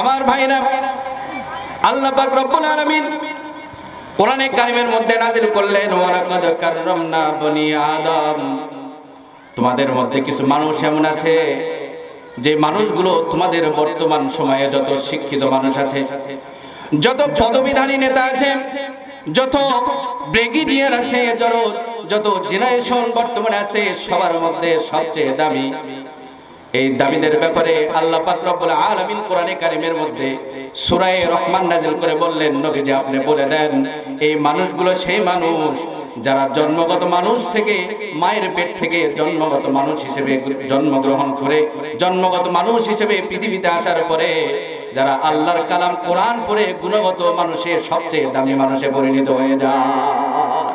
আমার ভাইরা, আল্লাহ পাক রব্বুল আলামিন কোরআনে কারিমের মধ্যে নাজিল করলেন, ওয়ালাকাদ কাররামনা বনি আদম। তোমাদের মধ্যে কিছু মানুষ এমন আছে, যে মানুষগুলো তোমাদের বর্তমান সময়ে যত শিক্ষিত মানুষ আছে, যত পদবিধানী নেতা আছে, যত ব্রিগেডিয়ার আছে যত জেনারেশন বর্তমানে আছে, সবার মধ্যে সবচেয়ে দামি এই দাবিদের ব্যাপারে আল্লাহ পাক রব্বুল আলামিন কোরআনে কারিমের মধ্যে সূরা রহমান নাজিল করে বললেন নবী যে আপনি বলে দেন, এই মানুষগুলো সেই মানুষ যারা জন্মগত মানুষ থেকে মায়ের পেট থেকে জন্মগত মানুষ হিসেবে জন্মগ্রহণ করে, জন্মগত মানুষ হিসেবে পৃথিবীতে আসার পরে যারা আল্লাহর কালাম কোরআন পড়ে গুণগত মানুষের সবচেয়ে দামি মানুষে পরিণত হয়ে যায়।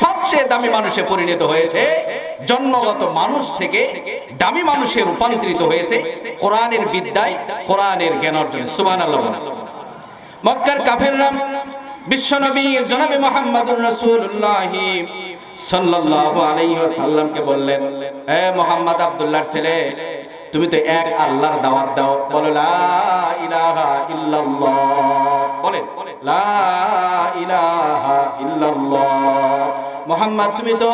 সবচেয়ে দামি মানুষে পরিণত হয়েছে জন্মগত মানুষ থেকে দামি মানুষে রূপান্তরিত হয়েছে কোরআনের বিদ্যায়, কোরআনের জ্ঞান অর্জনে। সুবান মক্কার কাফের নাম বিশ্বনবী জনাবে মোহাম্মদুর রাসূলুল্লাহ সাল্লাল্লাহু আলাইহি ওয়াসাল্লামকে বললেন, এ মোহাম্মদ আব্দুল্লাহর ছেলে, তুমি তো এক আল্লাহর দাওয়াত দাও। বলো, লা ইলাহা ইল্লাল্লাহ। বলেন, লা ইলাহা ইল্লাল্লাহ। মোহাম্মদ, তুমি তো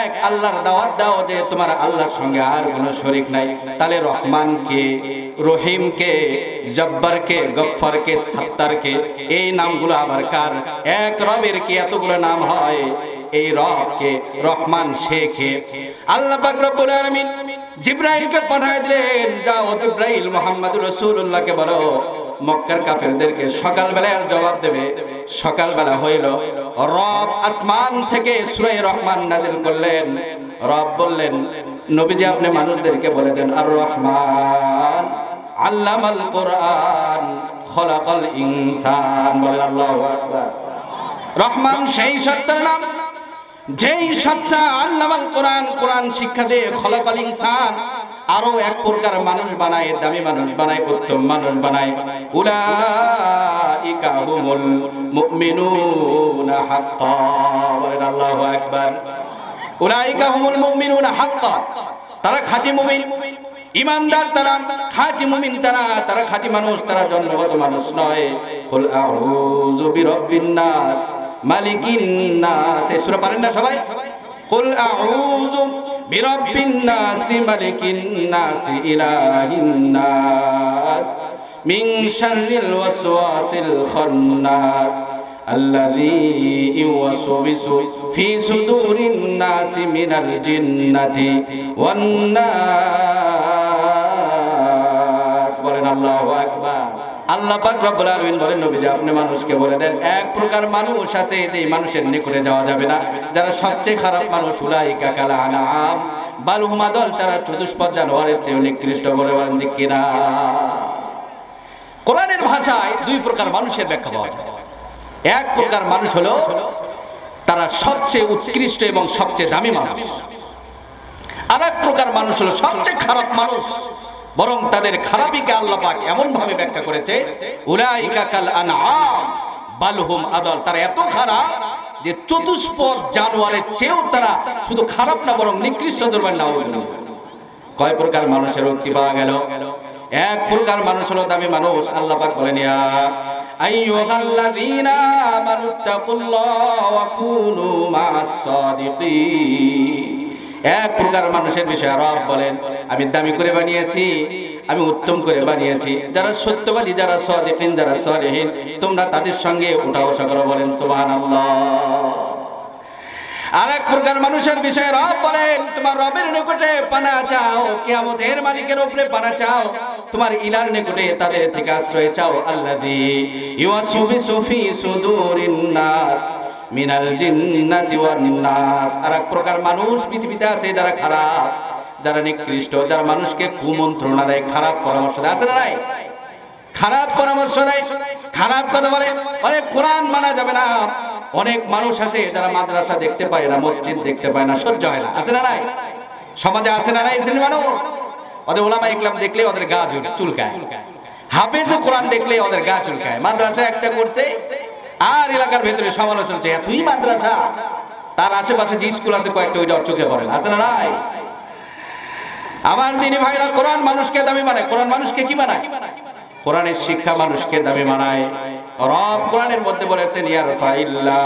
এক আল্লাহর দাওয়াত দাও যে তোমার আল্লাহর সঙ্গে আর কোনো শরীক নাই। তাহলে কে রহিমকে কে গফ্ফারকে, সাত্তারকে, এই নামগুলো আবার কার? এক রবের কি এতগুলো নাম হয়? এই রবকে, রহমান শেখে। আল্লাহ পাক রব্বুল আলামিন জিব্রাইলকে পাঠিয়ে দিলেন, যাও জিব্রাইল মুহাম্মদুর রাসূলুল্লাহকে বলো, মক্কার কাফেরদেরকে সকালবেলায় আর জবাব দেবে। সকালবেলা হইল, রব আসমান থেকে সূরা রহমান নাজিল করলেন। রব বললেন, নবীজি, আপনি মানুষদেরকে বলে দেন আর রহমান আল্লামাল কোরআন, খলাকাল ইনসান। বলেন আল্লাহু আকবার। রহমান সেই সত্তার নাম। যেই সত্তা আল্লামাল কোরআন কোরআন শিক্ষা দিয়ে খলাকাল ইনসান আরও এক প্রকার মানুষ বানায়, দামি মানুষ বানায়, উত্তম মানুষ বানায়। উলাইকা হুমুল মুমিনুনা হাক্কা, বলেন আল্লাহু আকবার। উলাইকা হুমুল মুমিনুনা হাক্কা, তারা খাঁটি মুমিন। ইমানদার তারা, খাঁটি মুমিন তারা তারা খাঁটি মানুষ, তারা জন্মগত মানুষ নয়। কুল আউযু বিরাব্বিন নাস মালিকিন নাস এই সূরা পারেন না সবাই قل أعوذ برب الناس ملك الناس إله الناس من شر الوسواس الخناس الذي يوسوس في صدور الناس من الجنة والناس বলেন আল্লাহু আকবার আল্লাহ পাক রব্বুল আলামিন বলেন, নবীজি, আপনি মানুষকে বলে দেন, এক প্রকার মানুষ আছে যে মানুষের নিকটে যাওয়া যাবে না। যারা সবচেয়ে খারাপ মানুষ, উলাইকা কালা আনাম বালুহুমা দল তারা চতুষ্পদ জানোয়ারের চেয়ে নিকৃষ্ট বলে বলেন দিক কিনা? কোরআনের ভাষায় দুই প্রকার মানুষের ব্যাখ্যা পাওয়া যায়। এক প্রকার মানুষ হলো, তারা সবচেয়ে উৎকৃষ্ট এবং সবচেয়ে দামি মানুষ। আর এক প্রকার মানুষ হলো, সবচেয়ে খারাপ মানুষ। বরং তাদের খারাপিকে আল্লাহ পাক এমন ভাবে ব্যাখ্যা করেছে, উলাইকা কাল আনআম বালহুম আদল। তারা এত খারাপ যে চতুষ্পদ জানোয়ারের চেয়েও তারা শুধু খারাপ না, বরং নিকৃষ্ট ধরবেন না কয় প্রকার মানুষের উক্তি পাওয়া গেল? এক প্রকার মানুষ হলো দামি মানুষ আল্লাহ পাক বলেন, ইয়া আইয়ুহাল্লাযীনা আমানুত্তাকুল্লাহ ওয়া কুনু মা'আস সাদিকিন এক প্রকার মানুষের বিষয়ে রব বলেন, আমি দামি করে বানিয়েছি, আমি উত্তম করে বানিয়েছি। যারা সত্যবাদী, যারা সদেহীন যারা সদেহীন, তোমরা তাদের সঙ্গে উঠা বসা করো বলেন, সুবহানাল্লাহ। আর এক প্রকার মানুষের বিষয়ে রব বলেন, তোমার রবের নিকটে পানা চাও, কিয়ামতের মালিকের উপরে পানা চাও, তোমার ইলার নিকটে তাদের থেকে আশ্রয় চাও, আল্লাযী ইউয়াসুবিসু ফি সুদুরিন নাস। মিনাল জিন্নাতি ওয়ান নাস। আর এক প্রকার মানুষ পৃথিবীতে আছে যারা খারাপ, যারা নিকৃষ্ট, যারা মানুষকে কুমন্ত্রণা দেয়, খারাপ পরামর্শ দেয়। আছে না নাই? খারাপ পরামর্শ দেয়, খারাপ কথা বলে। অনেক কোরআন মানা যাবে না। অনেক মানুষ আছে যারা মাদ্রাসা দেখতে পায় না, মসজিদ দেখতে পায় না, সহ্য হয় না। আছে না নাই? সমাজে আছে না নাই শ্রেণি মানুষ? ওদের ওলামা ইকলাম দেখলে ওদের গা চুল- চুলকায়। হাফেজ কোরআন দেখলে ওদের গা চুলকায়। মাদ্রাসা একটা করছে আর এলাকার ভেতরে সমালোচনা হচ্ছে তুই মাদ্রাসা? তার আশেপাশে যে স্কুল আছে, কয়েকটা ওইটা চোখে পড়ে আছে না নাই? আমার দিনী ভাইরা কোরআন মানুষকে দামি বানায় কোরআন মানুষকে কি বানায় কোরআনের শিক্ষা মানুষকে দামি মানায়। রব কোরআনের মধ্যে বলেছেন ইয়ারফাইল্লাহ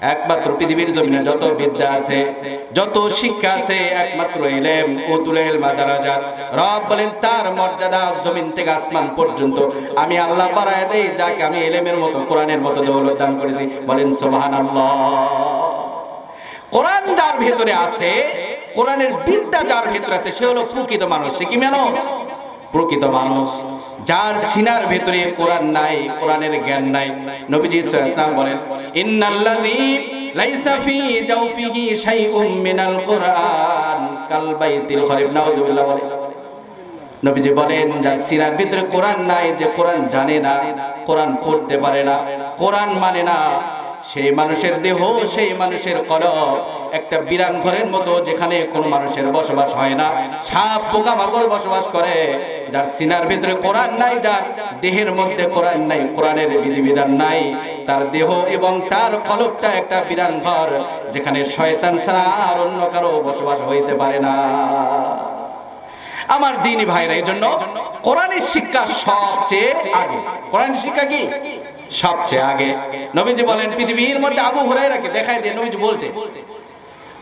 একমাত্র পৃথিবীর জমিনে যত বিদ্যা আছে, যত শিক্ষা আছে, একমাত্র ইলম উতুল ইলমা দারাজাত রব বলেন, তার মর্যাদা জমিন থেকে আসমান পর্যন্ত। আমি আল্লাহ বাড়ায় দেই, যাকে আমি ইলমের মতো, কোরআনের মতো দৌলত দান করেছি। বলেন, সুবহানাল্লাহ। কোরআন যার ভেতরে আছে, কোরআনের বিদ্যা যার ভেতরে আছে, সে হলো প্রকৃত মানুষ। সে কি মানুষ? প্রকৃত মানুষ, যার সিনার ভেতরে কোরআন নাই, কোরআনের জ্ঞান নাই। নবীজি সাল্লাল্লাহু বলেন, ইন্নাল্লাযী লাইসা জাওফিহি শাইউম মিনাল কোরআন কাল বাইতিল খরিব নাউজুবিল্লাহ বলেন নবীজি বলেন, যার সিনার ভিতরে কোরআন নাই, যে কোরআন জানে না, কোরআন পড়তে পারে না, কোরআন মানে না সেই মানুষের দেহ, সেই মানুষের কলব একটা বিরান ঘরের মতো যেখানে কোনো মানুষের বসবাস হয় না। সাপ, পোকা মাকড় বসবাস করে, যার সিনার ভিতরে কোরআন নাই, যার দেহের মধ্যে কোরআন নাই, কোরআনের বিধিবিধান নাই। তার দেহ এবং তার কলবটা একটা বিরান ঘর, যেখানে শয়তান ছাড়া আর অন্য কারও বসবাস হইতে পারে না। আমার দিনী ভাইরা, এই জন্য কোরআনের শিক্ষা সবচেয়ে আগে। কোরআনের শিক্ষা কি? সবচেয়ে আগে। নবীজি বলেন, পৃথিবীর মধ্যে আবু হুরাইরাকে দেখায় দিয়ে নবীজি বলতে।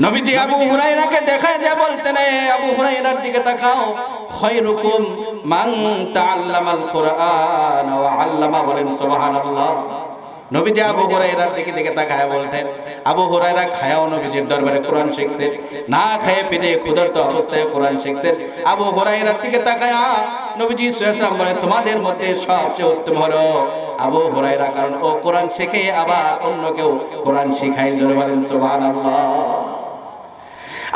নবীজি আবু হুরাইরাকে দেখায় দিয়ে বলতেন "এ আবু হুরাইরার দিকে তাকাও। খায়রুকুম মান তাআল্লামাল কুরআন ওয়া আল্লামা বলেন, সুবহানাল্লাহ। নবীজি আবু হুরায়রার দিকে দিকে তাকায় বলতেন। আবু হুরায়রা খায়াও নবীজির দরবারে কোরআন শিখছেন না খায়ে পেটে ক্ষুধার্ত অবস্থায় কোরআন শিখছেন আবু হুরায়রার দিকে তাকায় নবীজি সাল্লাল্লাহু বলে তোমাদের মধ্যে সবচেয়ে উত্তম হলো আবু হুরায়রা, কারণ ও কোরআন শেখে আবার অন্য কেউ কোরআন শিখায়। জোরে বলেন, সুবহানাল্লাহ।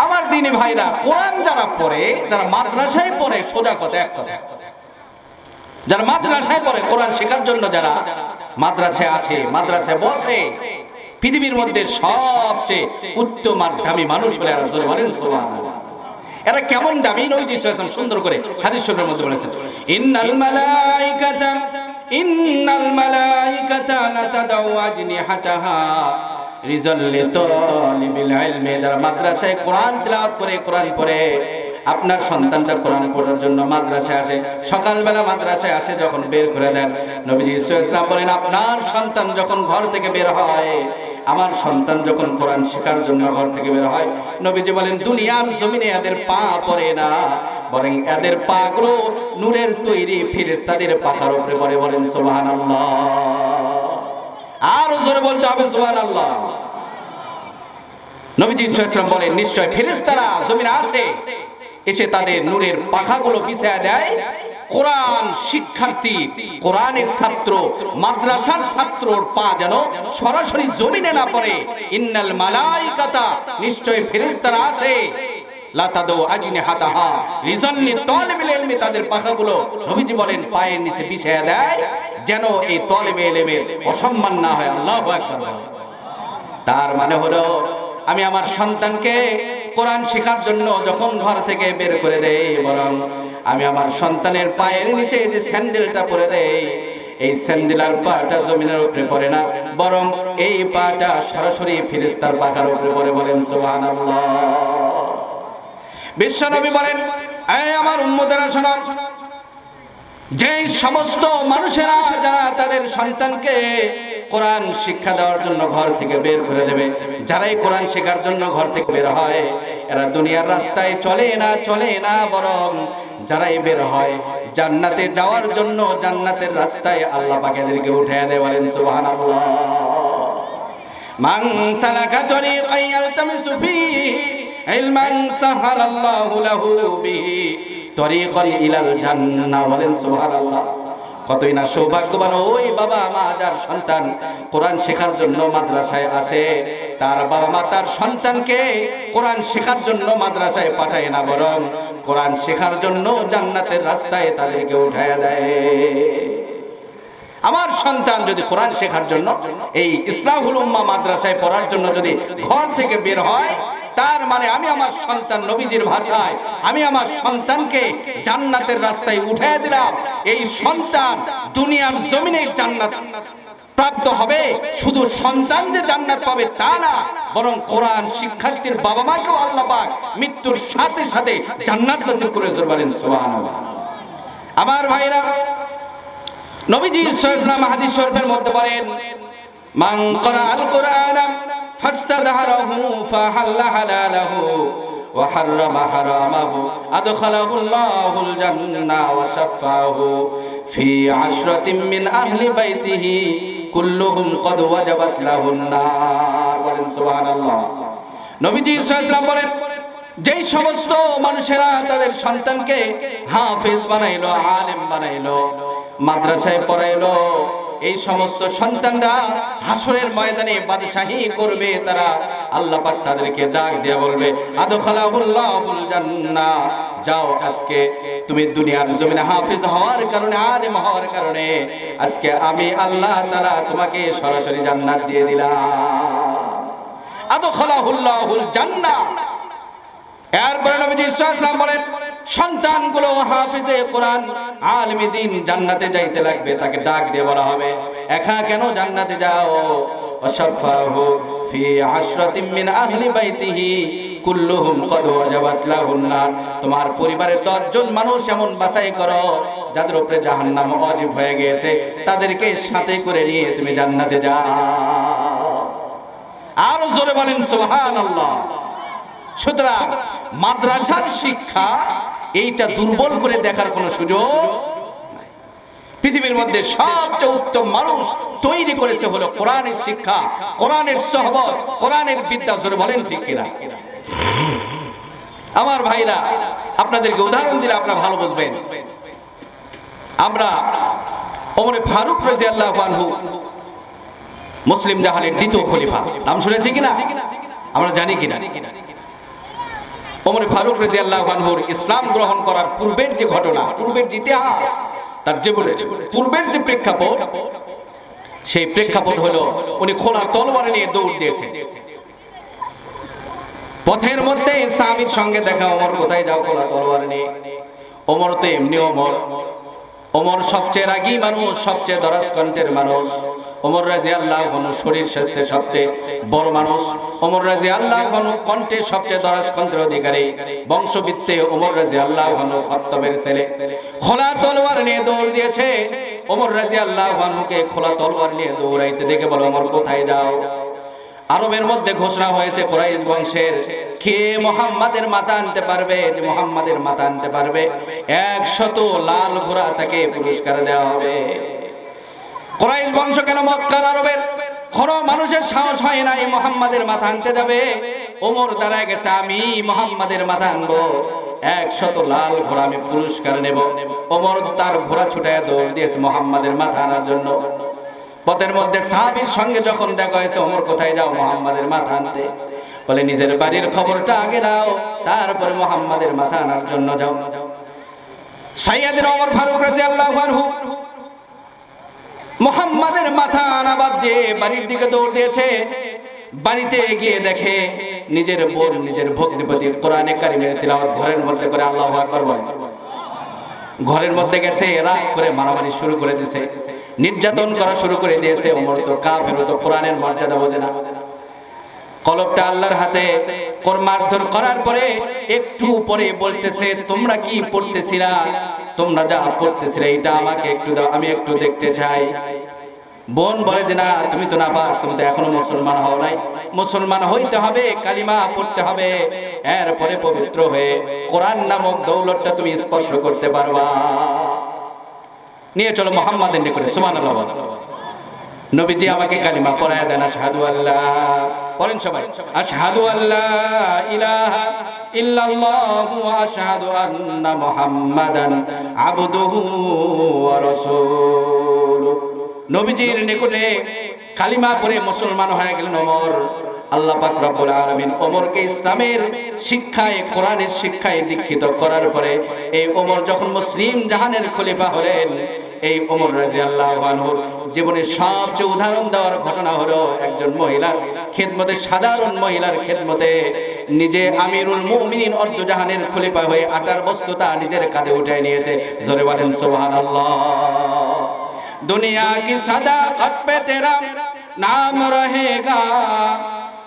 আমার দিনী ভাইরা, কোরআন যারা পড়ে, যারা মাদ্রাসায় পড়ে, সোজা কথা, এক কথা। যারা মাদ্রাসায় পড়ে, কোরআন শেখার জন্য যারা মাদ্রাসায় আসে মাদ্রাসায় বসে, পৃথিবীর মধ্যে সবচেয়ে উত্তম আর দামি মানুষ বলে বলেন এরা কেমন দামি নবীজি সাল্লাল্লাহু সুন্দর করে হাদিস শরীফের মধ্যে বলেছেন। ইন্নাল মালাইকাতা ইন্নাল মালাইকাতা লা তাদাউ আজনিহাতাহা রিজাল লিতালিবিল ইলমি, যারা মাদ্রাসায় কোরআন তেলাওয়াত করে, কোরআন পড়ে আপনার সন্তানটা কোরআন পড়ার জন্য মাদ্রাসায় আসে, সকালবেলা মাদ্রাসায় আসে, যখন বের করে দেন, নবীজি ইসলাম বলেন, আপনার সন্তান যখন ঘর থেকে বের হয়, আমার সন্তান যখন কোরআন শেখার জন্য ঘর থেকে বের হয়, নবীজি বলেন, দুনিয়ার জমিনে এদের পা পড়ে না, বরং এদের পা গুলো নূরের তৈরি ফিরেস্তাদের পাখার উপরে পড়ে বলেন সোহান আল্লাহ আর জোরে বলতে হবে সোহান আল্লাহ নবীজি সাল্লাল্লাহু বলেন, নিশ্চয় ফেরেশতারা জমিনে আসে এসে তাদের নূরের পাখাগুলো বিছায়া দেয়। কোরআন শিক্ষার্থী, কোরআনের ছাত্র, মাদ্রাসার ছাত্রর পা যেন সরাসরি জমিনে না পড়ে। ইন্নাল মালাইকাতা, নিশ্চয় ফেরেশতারা আসে। হয়। তার মানে হলো, আমি আমার সন্তানকে কোরআন শেখার জন্য যখন ঘর থেকে বের করে দেই, বরং আমি আমার সন্তানের পায়ের নিচে যে স্যান্ডেলটা পরে দেই, এই স্যান্ডেল আর পাটা জমিনের উপরে পড়ে না, বরং এই পাটা সরাসরি ফিরিস্তার পাখার উপরে পড়ে বলেন, সুবহানাল্লাহ। বিশ্বনবী বলেন এই আমার উম্মতেরা শোনো যে সমস্ত মানুষেরা, যারা তাদের সন্তানকে কোরআন শিক্ষা দেওয়ার জন্য ঘর থেকে বের করে দেবে। যারাই কোরআন শেখার জন্য ঘর থেকে বের হয়, এরা দুনিয়ার রাস্তায় চলে না চলে না, বরং যারাই বের হয়, জান্নাতে যাওয়ার জন্য জান্নাতের রাস্তায় আল্লাহ পাক এদেরকে উঠে দেয় বলেন, সুবহানাল্লাহ। মান সালাকা তরিকান ইয়ালতামিসু ফীহি ইলমান সাহালাল্লাহু লাহু বিহি তরিকান ইলাল জান্নাহ, বলেন, সুবহানাল্লাহ। কতই না সৌভাগ্যবান, ওই বাবা মা যার সন্তান কোরআন শেখার জন্য মাদ্রাসায় আসে, তার বাবা মা তার সন্তানকে কোরআন শেখার জন্য মাদ্রাসায় পাঠায় না বরং কোরআন শেখার জন্য জান্নাতের রাস্তায় তাদেরকে উঠায় দেয়। আমার সন্তান যদি কোরআন শেখার জন্য, এই ইসলাহুল উম্মা মাদ্রাসায় পড়ার জন্য যদি ঘর থেকে বের হয় তার মানে আমি আমার সন্তান নবীজির ভাষায়, আমি আমার সন্তানকে জান্নাতের রাস্তায় উঠে দিলাম। এই সন্তান দুনিয়ার জমিনে জান্নাত প্রাপ্ত হবে। শুধু সন্তান যে জান্নাত পাবে তা না, বরং কোরআন শিক্ষার্থীর বাবা মাকেও আল্লাহ পাক মৃত্যুর সাথে সাথে জান্নাত নসিব করে বলেন সুবহানাল্লাহ। আমার ভাইরা, নবীজি সাল্লাল্লাহু হাদিস শরীফের মধ্যে বলেন, মান করা আল কোরআন হালালাহু ওয়া হাররামা হারামাহু। আদখালাহু আল্লাহুল জান্নাহ ওয়া শাফাহু ফি আশরাতিন মিন আহলি বাইতিহি। কুল্লুহুম কদ ওয়াজাবাত লাহুন নার। বলেন সুবহানাল্লাহ। নবীজি সাল্লাল্লাহু বলেন, যেই সমস্ত মানুষেরা তাদের সন্তানকে হাফেজ বানাইলো, আলেম বানাইলো, মাদ্রাসায় পড়াইলো এই সমস্ত সন্তানরা হাসরের ময়দানে বাদশাহী করবে তারা। আল্লাহ পাক তাদেরকে ডাক দিয়ে বলবে, আদখালাহুল্লাহুল জান্নাহ। যাও আজকে, তুমি দুনিয়ার জমিনে হাফেজ হওয়ার কারণে, আলেম হওয়ার কারণে, আজকে আমি আল্লাহ তাআলা তোমাকে সরাসরি জান্নাত দিয়ে দিলাম। আদখালাহুল্লাহুল জান্নাহ। এরপরে নবীজি সাল্লাল্লাহু আলাইহি বলেন সন্তানগুলো হাফিজে কোরআন, আলমী দিন জান্নাতে যাইতে লাগবে, তাকে ডাক দিয়ে বলা হবে। একা কেন জান্নাতে যাও? তোমার পরিবারের 10 জন মানুষ এমন বাছাই করো, যাদের উপরে জাহান্নাম ওয়াজিব হয়ে গিয়েছে তাদেরকে সাথে করে নিয়ে তুমি জান্নাতে যাও। আর জোরে বলেন, সুবহানাল্লাহ। সুতরাং মাদ্রাসার শিক্ষা এইটা দুর্বল করে দেখার কোনো সুযোগ পৃথিবীর মধ্যে সবচেয়ে উত্তম মানুষ তৈরি করেছে হলো কোরআনের শিক্ষা, কোরআনের সহবত, কোরআনের বিদ্যা, জোরে বলেন ঠিক কিনা? আমার ভাইরা, আপনাদেরকে উদাহরণ দিলে আপনারা ভালো বুঝবেন। আমরা ওমরে ফারুক রাজি আল্লাহ আনহু, মুসলিম জাহানের দ্বিতীয় খলিফা। নাম শুনেছি কিনা? আমরা জানি কিনা? ওমর ফারুক রাজি আল্লাহ ইসলাম গ্রহণ করার পূর্বের যে ঘটনা, পূর্বের যে ইতিহাস, তার জীবনে পূর্বের যে প্রেক্ষাপট, সেই প্রেক্ষাপট হলো উনি খোলা তলোয়ার নিয়ে দৌড় দিয়েছেন। পথের মধ্যে স্বামীর সঙ্গে দেখা, ওমর, কোথায় যাও খোলা তলোয়ার নিয়ে? ওমর তো এমনি ওমর। ওমর সবচেয়ে রাগী মানুষ, সবচেয়ে দরাজ মানুষ। ওমর রাজি আল্লাহ হনু শরীর স্বাস্থ্যে সবচেয়ে বড় মানুষ। ওমর রাজি আল্লাহ হনু কণ্ঠে সবচেয়ে দরাজ কণ্ঠের অধিকারী, বংশবিত্তে ওমর রাজি আল্লাহ হনু খত্তবের ছেলে। খোলা তলোয়ার নিয়ে দৌড় দিয়েছে। ওমর রাজি আল্লাহ হনুকে খোলা তলোয়ার নিয়ে দৌড়াইতে দেখে বলো, ওমর, কোথায় যাও? আরবের মধ্যে ঘোষণা হয়েছে, কোরাইশ বংশের কে মোহাম্মদের মাথা আনতে পারবে? যে মোহাম্মদের মাথা আনতে পারবে। একশত লাল ঘোড়া তাকে পুরস্কার দেওয়া হবে। কোরাইশ বংশ কেন মক্কার আরবের? কোন মানুষের সাহস হয় নাই মোহাম্মদের মাথা আনতে যাবে। ওমর দাঁড়ায় গেছে, আমি মোহাম্মদের মাথা আনব। একশত লাল ঘোড়া আমি পুরস্কার নেব। ওমর তার ঘোড়া ছুটায় দৌড় দিয়েছে মোহাম্মদের মাথা আনার জন্য। পথের মধ্যে সাহাবীর সঙ্গে যখন দেখা হয়েছে, ওমর, কোথায় যাও মোহাম্মদের মাথা আনতে? বলে, নিজের বাড়ির খবরটা আগে নাও তারপরে মোহাম্মদের মাথা আনার জন্য যাও। সাইয়াদের ওমর ফারুক রাদিয়াল্লাহু আনহু মোহাম্মদের মাথা আনাবাদ দিয়ে বাড়ির দিকে দৌড় দিয়েছে। বাড়িতে গিয়ে দেখে নিজের বোন, নিজের ভগ্নিপতি কোরআনে কারিমের তিলাওয়াত ঘরের মধ্যে করে আল্লাহ আকবার বলে। ঘরের মধ্যে গেছে রাগ করে মারামারি শুরু করে দিয়েছে নির্যাতন করা শুরু করে দিয়েছে ওমর তো কাফের তো কোরআনের মর্যাদা বোঝে না। কলবটা আল্লাহর হাতে কোর মারধর করার পরে একটু পরে বলতেছে, তোমরা কি পড়তেছিলা? তোমরা যা পড়তেছিলে এটা আমাকে একটু দাও, আমি একটু দেখতে চাই। বোন বলে যে, না, তুমি তো না পার তুমি তো এখনও মুসলমান হও নাই। মুসলমান হইতে হবে, কালিমা পড়তে হবে। এরপরে পবিত্র হয়ে কোরআন নামক দৌলতটা তুমি স্পর্শ করতে পারবা। নিয়ে চলো মোহাম্মদের নিকটে বলো। নবীজি আমাকে কালিমা পড়ায় দেন, আশহাদু আল্লাহ পড়েন সবাই, আশহাদু আল্লাহ ইলাহা ইল্লাল্লাহু ওয়া আশহাদু আন্না মুহাম্মাদান আবদুহু ওয়া রাসূলুহু। নবীজির নিকটে কালিমা পড়ে মুসলমান হয়ে গেলেন ওমর। আল্লাহ পাক রব্বুল আলামিন ওমরকে ইসলামের শিক্ষায়, কোরআনের শিক্ষায় দীক্ষিত করার পরে এই ওমর যখন মুসলিম জাহানের খলিফা হলেন, এই ওমর রাদিয়াল্লাহু আনহুর জীবনের সবচেয়ে উদাহরণ দেওয়ার ঘটনা হলো একজন মহিলার খেদমতে, সাধারণ মহিলার খেদমতে নিজে আমিরুল মুমিনিন অর্ধজাহানের খলিফা হয়ে আটার বস্তুতা নিজের কাঁধে উঠায় নিয়েছে। জোরে বলেন, সুবহানাল্লাহ। দুনিয়া কি সাদা কত তেরা নাম রহেগা।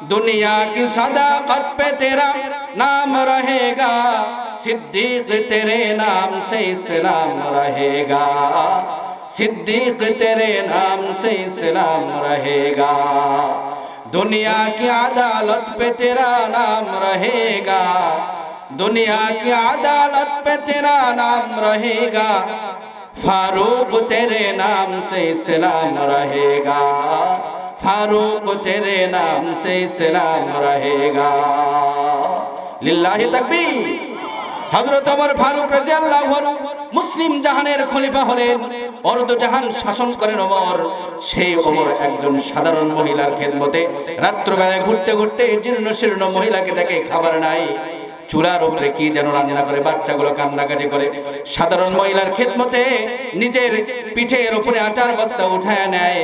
दुनिया की सदाकत पे तेरा नाम रहेगा, सिद्दीक तेरे नाम से इस्लाम रहेगा। सिद्दीक तेरे नाम से इस्लाम रहेगा। दुनिया की अदालत पे तेरा नाम रहेगा दुनिया की अदालत पे तेरा नाम रहेगा। फारूक तेरे नाम से इस्लाम रहेगा। फारूक तेरे नाम से इस्लाम रहेगा লিল্লাহি তাকবীর হযরত ওমর ফারুক রাদিয়াল্লাহু আনহু মুসলিম জাহানের খলিফা হলেন অর্ধ জাহান শাসন করেন ওমর সেই ওমর একজন সাধারণ মহিলার খেদমতে রাত্রবেলায় ঘুরতে ঘুরতে জীর্ণ শীর্ণ মহিলাকে দেখে খাবার নাই চুলার উপরে কি যেন রান্না করে বাচ্চাগুলো কান্নাকাটি করে সাধারণ মহিলার খেদমতে নিজের পিঠের উপরে আটার বস্তা উঠায় নেয়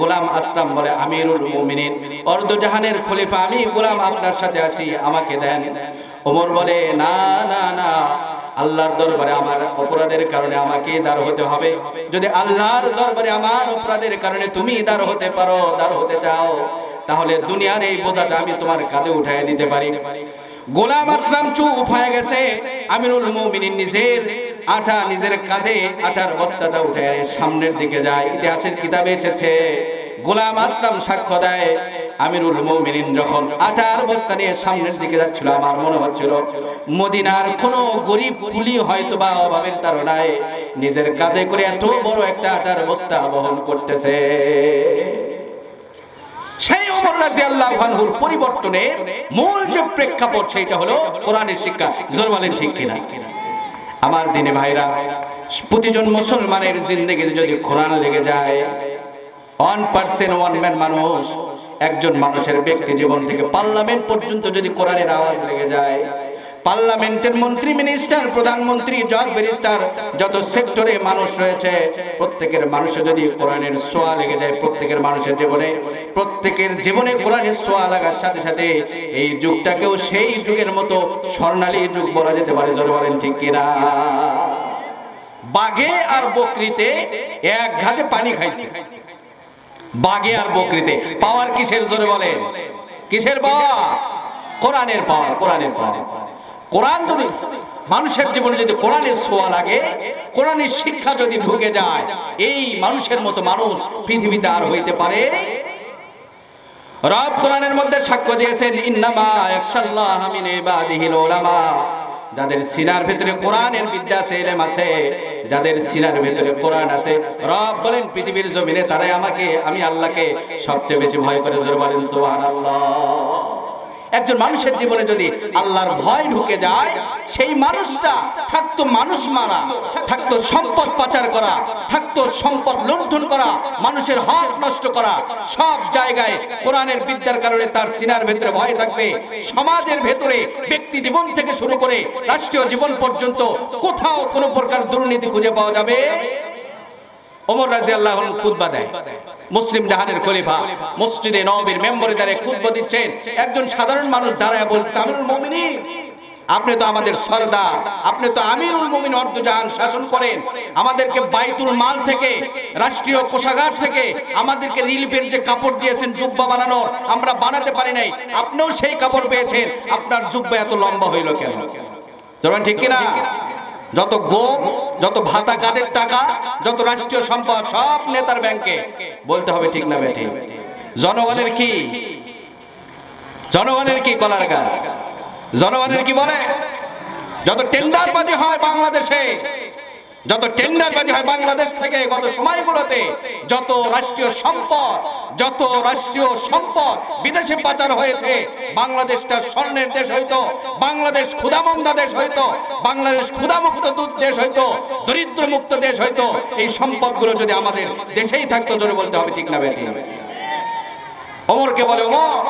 গোলাম আসলাম বলে, আমিরুল মুমিনিন, অর্ধজাহানের খলিফা, আমি গোলাম আপনার সাথে আছি, আমাকে দেন। ওমর বলে, না না না, আল্লাহর দরবারে আমার অপরাধের কারণে আমাকে দার হতে হবে। যদি আল্লাহর দরবারে আমার অপরাধের কারণে তুমি দার হতে পারো দার হতে চাও, তাহলে দুনিয়ার এই বোঝাটা আমি তোমার কাঁধে উঠাই দিতে পারি। গোলাম আসলাম চুপ হয়ে গেছে। আমিরুল মুমিনিন নিজের আটা নিজের কাঁধে আটার বস্তাটা উঠে সামনের দিকে যায়। ইতিহাসের কিতাবে এসেছে, গোলাম আসলাম সাক্ষ্য দেয়। আমিরুল মুমিনিন যখন আটার বস্তা নিয়ে সামনের দিকে যাচ্ছিল, আমার মনে হচ্ছিল, মদিনার কোন গরিব কুলি হয়তো বা অভাবের তারণায় নিজের কাঁধে করে এত বড় একটা আটার বস্তা বহন করতেছে। সেই ওমর রাদিয়াল্লাহু আনহুর পরিবর্তনের মূল যে প্রেক্ষাপট সেটা হলো কোরআনের শিক্ষা। জোর বলেন ঠিক কিনা? আমার দিনে ভাইরা, প্রতিজন মুসলমানের জিন্দগিতে যদি কোরআন লেগে যায় ওয়ান পার্সেন্ট ওয়ান ম্যান মানুষ, একজন মানুষের ব্যক্তি জীবন থেকে পার্লামেন্ট পর্যন্ত যদি কোরআনের আওয়াজ লেগে যায় পার্লামেন্টের মন্ত্রী মিনিস্টার প্রধানমন্ত্রী জজ ব্যারিস্টার যত সেক্টরে মানুষ রয়েছে, প্রত্যেকের মানুষের যদি কোরআনের সোয়া লেগে যায়, প্রত্যেকের মানুষের জীবনে, প্রত্যেকের জীবনে কোরআনের সোয়া লাগার সাথে সাথে এই যুগটাকেও সেই যুগের মতো স্বর্ণালী যুগ বলা যেতে পারে, জোরে বলেন ঠিক কিনা? বাঘে আর বকরিতে এক ঘাটে পানি খাইছে। বাঘে আর বকরিতে পাওয়ার কিসের, জোরে বলেন? কিসের পাওয়া কোরআনের পাওয়ার কোরআনের পাওয়ার। কোরআন যদি মানুষের জীবনে যদি কোরআনের ছোঁয়া লাগে, কোরআনের শিক্ষা যদি ঢুকে যায়, এই মানুষের মতো মানুষ পৃথিবীতে আর হইতে পারে? রব কোরআনের মধ্যে সাক্ষ্য দিয়েছেন, ইন্নামা ইয়াখশাল্লাহ মিন ইবাদিহিল উলামা যাদের সিনার ভিতরে কোরআনের বিদ্যা আছে ইলম আছে, যাদের সিনার ভিতরে কোরআন আছে, রব বলেন, পৃথিবীর জমিনে তারাই আমাকে, আমি আল্লাহকে সবচেয়ে বেশি ভয় করে, জোর বলেন সুবহানাল্লাহ। একজন মানুষের জীবনে যদি আল্লাহর ভয় ঢুকে যায়, সেই মানুষটা থাকতো মানুষ মারা, থাকতো সম্পদ পাচার করা, থাকতো সম্পদ লুণ্ঠন করা, মানুষের হক নষ্ট করা, সব জায়গায় কোরআনের বিদ্যার কারণে তার সিনার ভেতরে ভয় থাকবে। সমাজের ভেতরে ব্যক্তি জীবন থেকে শুরু করে রাষ্ট্রীয় জীবন পর্যন্ত কোথাও কোনো প্রকার দুর্নীতি খুঁজে পাওয়া যাবে? ওমর রাজি আল্লাহ খুতবা দেয়। মুসলিম জাহানের খলিফা মসজিদে নবীর মেম্বরে দাঁড়িয়ে খুতবা দিচ্ছেন। একজন সাধারণ মানুষ দাঁড়ায় বলছে, আমিরুল মুমিনিন, আপনি তো আমাদের সর্দার, আপনি তো আমিরুল মুমিন অর্ধ জাহান শাসন করেন। আমাদেরকে বাইতুল মাল থেকে, রাষ্ট্রীয় কোষাগার থেকে, আমাদেরকে রিলিফের যে কাপড় দিয়েছেন জুব্বা বানানোর, আমরা বানাতে পারি নাই। আপনিও সেই কাপড় পেয়েছেন। আপনার জুব্বা এত লম্বা হইল কেন? ঠিক কিনা? যত গোপ, যত ভাতা কাটের টাকা, যত রাষ্ট্রীয় সম্পদ, সব নেতার ব্যাংকে। বলতে হবে ঠিক না বেঠি। জনগণের কি? জনগণের কি কলার গাছ? জনগণের কি বলে? যত টেন্ডারবাজি হয় বাংলাদেশে যত টেন্ডারবাজি হয় বাংলাদেশ থেকে গত সময়গুলোতে, যত রাষ্ট্রীয় সম্পদ, যত রাষ্ট্রীয় সম্পদ বিদেশে পাচার হয়েছে, বাংলাদেশটা স্বর্ণের দেশ হইতো, বাংলাদেশ ক্ষুধামন্দা দেশ হইতো, বাংলাদেশ ক্ষুধামুক্ত দূত দেশ হইতো দরিদ্র মুক্ত দেশ হইতো, এই সম্পদগুলো যদি আমাদের দেশেই থাকতো, জোরে বলতে হবে ঠিক না বেটি ওমরকে বলে, ওমর,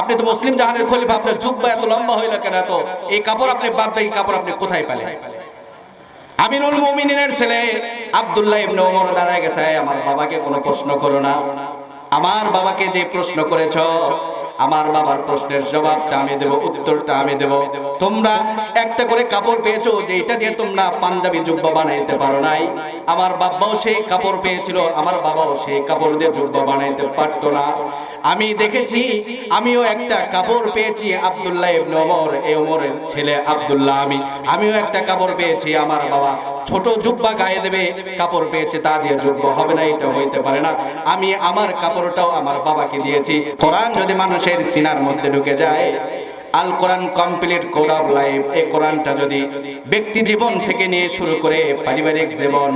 আপনি তো মুসলিম জাহানের খলিফা, আপনার জুব্বা এত লম্বা হইল কেন? এত এই কাপড় আপনি বাদ এই কাপড় আপনি কোথায় পেলেন? আমিনুল মুমিনিনের ছেলে আব্দুল্লাহ ইবনে ওমর দাঁড়ায় গেছে, আমার বাবাকে কোনো প্রশ্ন করো না। আমার বাবাকে যে প্রশ্ন করেছ আমার বাবার প্রশ্নের জবাবটা আমি দেব, উত্তরটা আমি দেব। তোমরা একটা করে কাপড় পেয়েছ যে এটা দিয়ে তোমরা পাঞ্জাবি জুব্বা বানাইতে পারো নাই। আমার বাবাও সেই কাপড় পেয়েছিল, আমার বাবাও সেই কাপড় দিয়ে জুব্বা বানাইতে পারতো না। আমি দেখেছি, আমিও একটা কাপড় পেয়েছি আব্দুল্লাহ ইবনে ওমর এই ওমরের ছেলে আব্দুল্লাহ আমি। আমিও একটা কাপড় পেয়েছি, আমার বাবা ছোট জুব্বা গায়ে দেবে, কাপড় পেয়েছে, তা দিয়ে জুব্বা হবে না, এটা হইতে পারে না। আমি আমার কাপড়টাও আমার বাবাকে দিয়েছি। কোরআন যদি মানুষের সিনার মধ্যে ঢুকে যায়। Al Quran complete code of life এই কোরআনটা যদি ব্যক্তি জীবন থেকে নিয়ে শুরু করে পারিবারিক জীবন,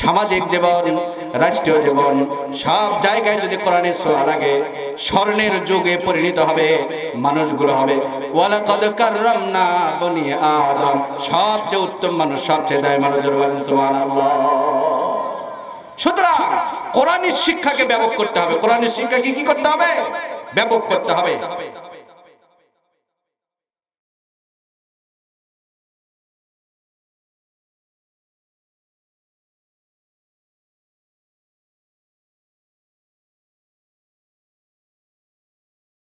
সামাজিক জীবন, রাষ্ট্রীয় জীবন, সব জায়গায় যদি কোরআনের ছোঁয়া লাগে স্বর্ণের যুগে পরিণত হবে, মানুষগুলো হবে, ওয়ালাকাদ কাররামনা বনি আদম সবচেয়ে উত্তম মানুষ সবচেয়ে দায় মানুষের সুবহানাল্লাহ। সুতরাং কোরআনের শিক্ষাকে ব্যাপক করতে হবে। কোরআনের শিক্ষাকে কি করতে হবে? ব্যাপক করতে হবে।